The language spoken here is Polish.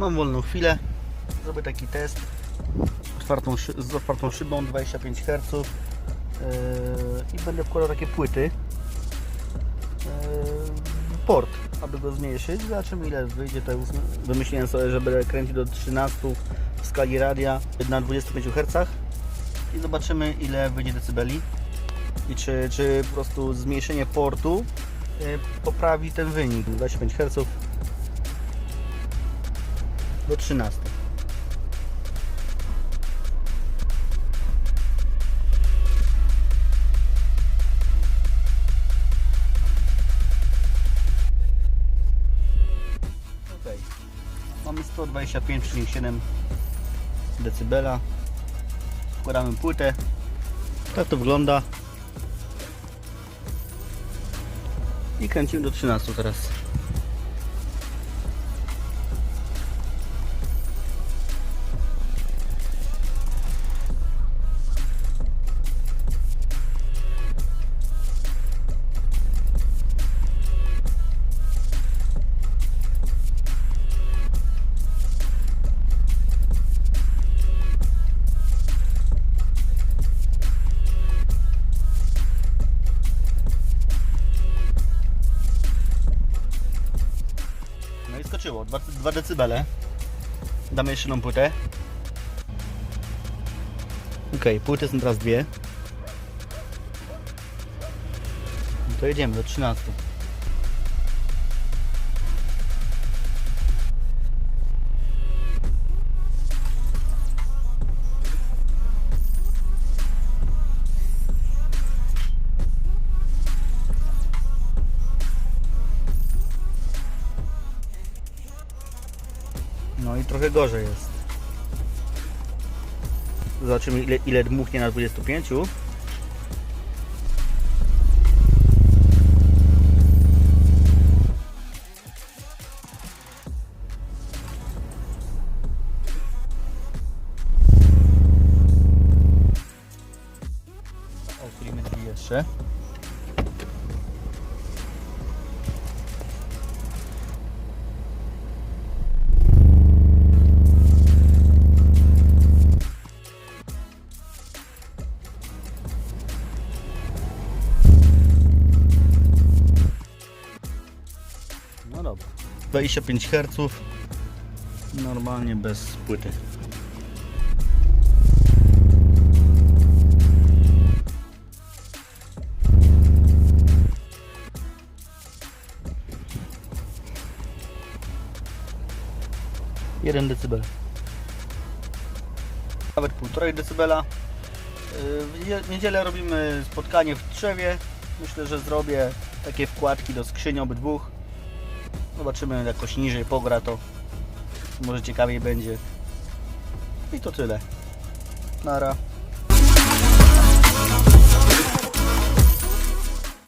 Mam wolną chwilę. Zrobię taki test. Otwartą, z otwartą szybą 25 Hz. Yy, I będę wkładał takie płyty. Yy, port, aby go zmniejszyć. Zobaczymy ile wyjdzie. To wymyśliłem sobie, że będę kręcić do 13 w skali radia na 25 Hz. I zobaczymy ile wyjdzie decybeli. I czy, czy po prostu zmniejszenie portu yy, poprawi ten wynik. 25 Hz do 13. Ok. Mamy 125,7 dB. Wkładamy płytę. Tak to wygląda. I kręcimy do 13 teraz. I skoczyło, 2, 2 decybele. Damy jeszcze jedną płytę. Ok, płyty są teraz dwie. No to jedziemy do 13. No i trochę gorzej jest. Zobaczymy ile, ile dmuchnie na 25. Uchylimy drzwi jeszcze. 25 Hz. Normalnie bez płyty. Jeden decybel. Nawet półtorej decybela. Yy, W w niedzielę robimy spotkanie w drzewie. Myślę, że zrobię takie wkładki do skrzyni obydwóch. Zobaczymy jakoś niżej pogra to. Może ciekawiej będzie. I to tyle. Nara.